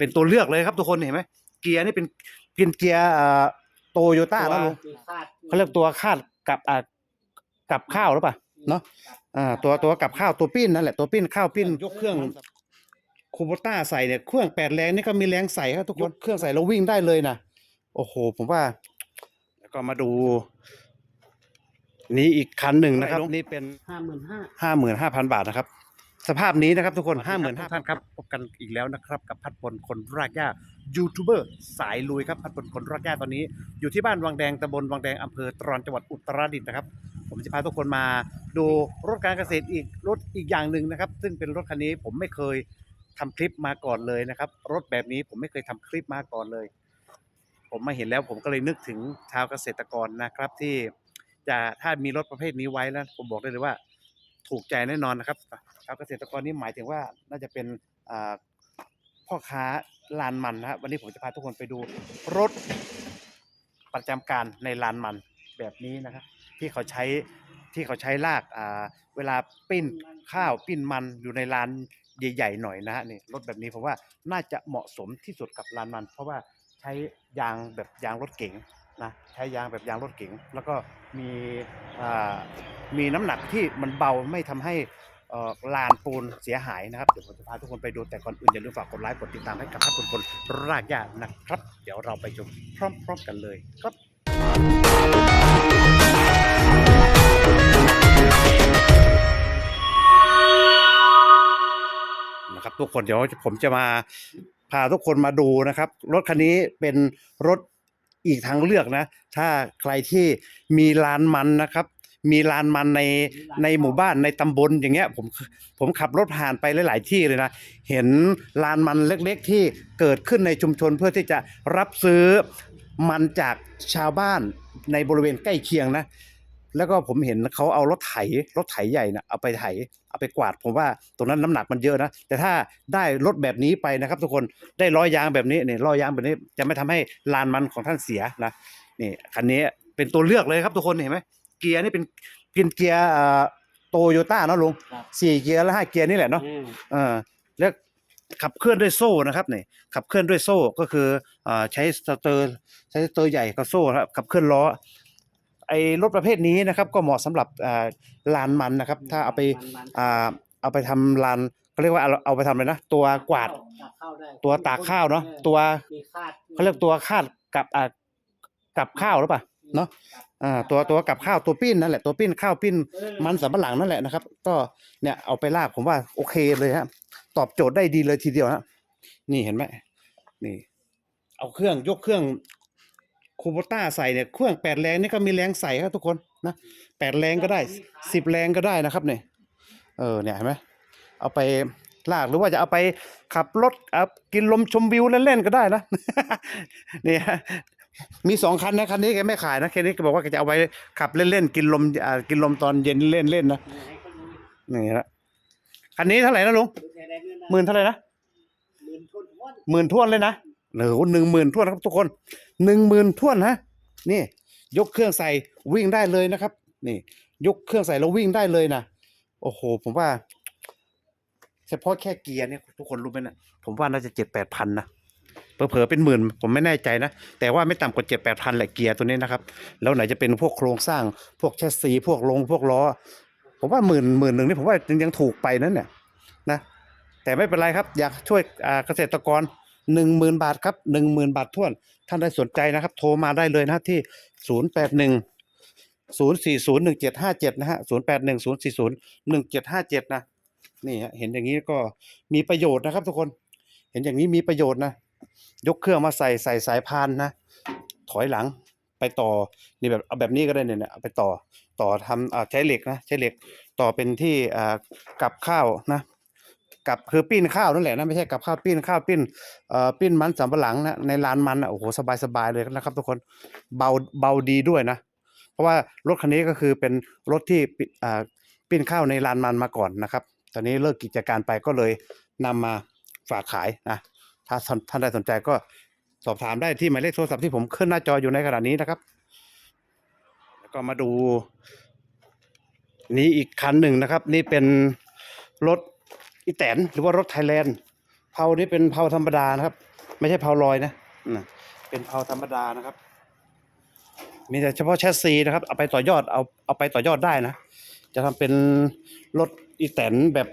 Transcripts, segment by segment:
เป็นตัวเลือกเลยครับทุกคนเห็นไหมเกียร์นี่เป็นเป็นเกียร์โตโยต้าตัวแล้วลุงมีคาดเขาเรียกตัวคาดกับอ่ากับข้าวหรือเปล่าเนาะอ่าตัวตัวกับข้าวตัวปิ้นนั่นแหละตัวปิ้นข้าวปิ้นยกเครื่องคูโบต้าใส่เนี่ยเครื่องแปดแรงนี่ก็มีแรงใส่ครับทุกคนเครื่องใส่แล้ววิ่งได้เลยนะโอ้โห ผมว่า แล้วก็มาดู นี้อีกคันหนึ่งนะครับ นี่เป็นห้าหมื่นห้าห้าหมื่นห้าพันบาทนะครับ สภาพนี้นะครับทุกคนห้าหมื่นห้าท่านครับพบกันอีกแล้วนะครับ กับพัดพลคนรากหญ้ายูทูบเบอร์สายลุยครับพัดพลคนรากหญ้าตอนนี้ อยู่ที่บ้านวังแดงตำบลวังแดงอำเภอตรอนจังหวัดอุตรดิตถ์นะครับ ผมจะพาทุกคนมาดูรถการเกษตรอีกรถอีกอย่างหนึ่งนะครับ ซึ่งเป็นรถคันนี้ผมไม่เคยทำคลิปมาก่อนเลยนะครับ รถแบบนี้ผมไม่เคยทำคลิปมาก่อนเลย ผมมาเห็นแล้วผมก็เลยนึกถึงชาวเกษตรกรนะครับ ที่จะถ้ามีรถประเภทนี้ไว้แล้วผมบอกได้เลยว่า ถูกใจแน่นอนนะครับชาวเกษตรกรนี่หมายถึงว่าน่าจะเป็นพ่อค้าลานมันนะครับวันนี้ผมจะพาทุกคนไปดูรถประจำการในลานมันแบบนี้นะครับ ที่เขาใช้ที่เขาใช้ลากเวลาปิ้นข้าวปิ้นมันอยู่ในลานใหญ่ๆหน่อยนะฮะนี่รถแบบนี้ผมว่าน่าจะเหมาะสมที่สุดกับลานมัน เพราะว่าใช้ยางแบบยางรถเก๋ง นะใช้ยางแบบยางรถเก๋งแล้วก็มีมีน้ำหนักที่มันเบาไม่ทำให้ลานปูนเสียหายนะครับเดี๋ยวผมจะพาทุกคนไปดูแต่ก่อนอื่นอย่าลืมฝากกดไลค์กดติดตามให้กับท่านคนคนรากหญ้านะครับ เดี๋ยวเราไปชมพร้อมๆกันเลยครับนะครับทุกคนเดี๋ยวผมจะมาพาทุกคนมาดูนะครับ รถคันนี้เป็นรถ อีกทางเลือกนะ ถ้าใครที่มีลานมันนะครับ มีลานมันในในหมู่บ้านในตำบลอย่างเงี้ยผมผมขับรถผ่านไปหลาย ๆ ที่เลยนะ เห็นลานมันเล็ก ๆ ที่เกิดขึ้นในชุมชนเพื่อที่จะรับซื้อมันจากชาวบ้านในบริเวณใกล้เคียงนะ แล้วก็ผมเห็นเขาเอารถไถรถไถใหญ่นะเอาไปไถเอาไปกวาด ผมว่าตรงนั้นน้ำหนักมันเยอะนะ แต่ถ้าได้รถแบบนี้ไปนะครับ ทุกคนได้ล้อยางแบบนี้เนี่ยล้อยางแบบนี้จะไม่ทำให้ลานมันของท่านเสียนะนี่คันนี้เป็นตัวเลือกเลยครับทุกคนเห็นไหมเกียร์นี่เป็นเป็นเกียร์โตโยต้าเนาะลุงครับสี่เกียร์และห้าเกียร์นี่แหละเนาะอืมเออแล้วขับเคลื่อนด้วยโซ่นะครับนี่ขับเคลื่อนด้วยโซ่ก็คืออ่าใช้สเตอร์ใช้สเตอร์ใหญ่กับโซ่ครับขับเคลื่อนล้อ ไอ้รถประเภทนี้นะครับก็เหมาะสำหรับอ่าลานมันนะครับ ถ้าเอาไปมันอ่าเอาไปทำลานเขาเรียกว่าเอาเอาไปทำอะไรนะ ตัวกวาดตากข้าวได้ตัวตากข้าวเนาะออตัวมีคาดเขาเรียกตัวคาดกับอ่ากับข้าวหรือเปล่า เนอะครับอ่าตัวตัวกับข้าวตัวปิ้นนั่นแหละตัวปิ้นข้าวปิ้น เออมันสำปะหลังนั่นแหละนะครับ ก็เนี่ยเอาไปลากผมว่าโอเคเลยฮะตอบโจทย์ได้ดีเลยทีเดียวฮะนี่เห็นไหมนี่ เอาเครื่องยกเครื่อง คูโบต้าใส่เนี่ยเครื่องแปดแรงนี่ก็มีแรงใส่ครับทุกคนนะแปดแรงก็ได้สิบแรงก็ได้นะครับเนี่ยเออเนี่ยเห็นไหมเอาไปลากหรือว่าจะเอาไปขับรถเอากินลมชมวิวเล่นๆก็ได้นะนี่ฮะมีสองคันนะคันนี้แกไม่ขายนะแค่นี้แกบอกว่าแกจะเอาไว้ขับเล่นๆกินลมอ่ากินลมตอนเย็นเล่นๆนะให้เขาดูนี่นะคันนี้เท่าไหร่นะลุงดูแค่ได้เงินนะหมื่นเท่าไหร่นะหมื่นทุนวนหมื่นท่วนเลยนะ โอ้โหนึ่งหมื่นท่วนครับทุกคนหนึ่งหมื่นท่วนฮะนี่ ยกเครื่องใส่วิ่งได้เลยนะครับ นี่ ยกเครื่องใส่แล้ววิ่งได้เลยนะโอ้โห ผมว่าเฉพาะแค่เกียร์เนี่ยทุกคนรู้ไหมนะผมว่าน่าจะเจ็ดแปดพันนะเผลอๆเป็นหมื่นผมไม่แน่ใจนะ แต่ว่าไม่ต่ำกว่าเจ็ดแปดพันแหละเกียร์ตัวนี้นะครับ แล้วไหนจะเป็นพวกโครงสร้างพวกแชสซีพวกลงพวกล้อ ผมว่าหมื่นหมื่นหนึ่งนี่ผมว่ายังถูกไปนั่นเนี่ยนะ แต่ไม่เป็นไรครับ อยากช่วยเกษตรกร หนึ่งหมื่นบาทครับหนึ่งหมื่นบาทท่วน ท่านได้สนใจนะครับ โทรมาได้เลยนะที่ศูนย์แปดหนึ่งศูนย์สี่ศูนย์หนึ่งเจ็ดห้าเจ็ดนะฮะศูนย์แปดหนึ่งศูนย์สี่ศูนย์หนึ่งเจ็ดห้าเจ็ดนะนี่ฮะเห็นอย่างนี้ก็มีประโยชน์นะครับ ทุกคน เห็นอย่างนี้มีประโยชน์นะ ยกเครื่องมาใส่ใส่สายพานนะ ถอยหลังไปต่อนี่แบบเอาแบบนี้ก็ได้เนี่ยเนี่ยเอาไปต่อต่อทำอใช้เหล็กนะใช้เหล็กต่อเป็นที่อ่ากับข้าวนะ กับคือปิ้นข้าวนั่นแหละนะไม่ใช่กับข้าวปิ้นข้าวปิ้นเอ่อปิ้นมันสำปะหลังนะในลานมันอะโอ้โหสบายสบายเลยนะครับ ทุกคนเบาเบาดีด้วยนะ เพราะว่ารถคันนี้ก็คือเป็นรถที่ปิอ่าปิ้นข้าวในลานมันมาก่อนนะครับ ตอนนี้เลิกกิจการไปก็เลยนำมาฝากขายนะถ้าท่านท่านใดสนใจก็สอบถามได้ที่หมายเลขโทรศัพท์ที่ผมขึ้นหน้าจออยู่ในขณะนี้นะครับ แล้วก็มาดู นี้อีกคันหนึ่งนะครับ นี่เป็นรถ อีแตนหรือว่ารถไทยแลนด์เผานี่เป็นเผาธรรมดานะครับ ไม่ใช่เพาลอยนะนะเป็นเพาธรรมดานะครับ มีแต่เฉพาะแชสซีนะครับ เอาไปต่อยอดเอาเอาไปต่อยอดได้นะ จะทำเป็นรถอีแตนแบบ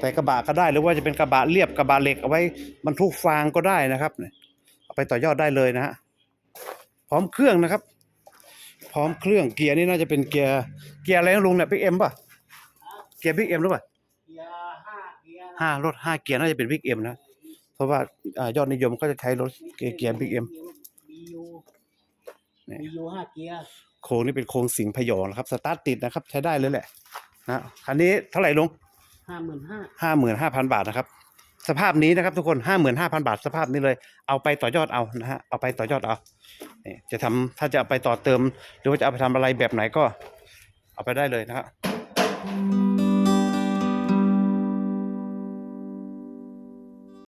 แต่กระบะก็ได้ หรือว่าจะเป็นกระบะเรียบกระบะเหล็กเอาไว้บรรทุกฟางก็ได้นะครับเนี่ยเอาไปต่อยอดได้เลยนะฮะพร้อมเครื่องนะครับ พร้อมเครื่องเกียร์นี่น่าจะเป็นเกียร์เกียร์อะไรนะลุงเนี่ยบิ๊กเอ็มป่ะเกียร์บิ๊กเอ็มหรือเปล่า เกียร์ห้าเกียร์ ห้ารถห้าเกียร์น่าจะเป็นบิ๊กเอ็มนะ เพราะว่าอ่ายอดนิยมก็จะใช้รถเกียร์บิ๊กเอ็มบียูนี่บียูห้าเกียร์โครงนี่เป็นโครงสิงห์พยองนะครับ สตาร์ทติดนะครับ ใช้ได้เลยแหละนะคันนี้เท่าไหร่ลุงห้าหมื่นห้าห้าหมื่นห้าพันบาทนะครับ สภาพนี้นะครับ ทุกคนห้าหมื่นห้าพันบาทสภาพนี้เลย เอาไปต่อยอดเอานะฮะเอาไปต่อยอดเอานี่จะทำถ้าจะเอาไปต่อเติม หรือว่าจะเอาไปทำอะไรแบบไหนก็ เอาไปได้เลยนะครับ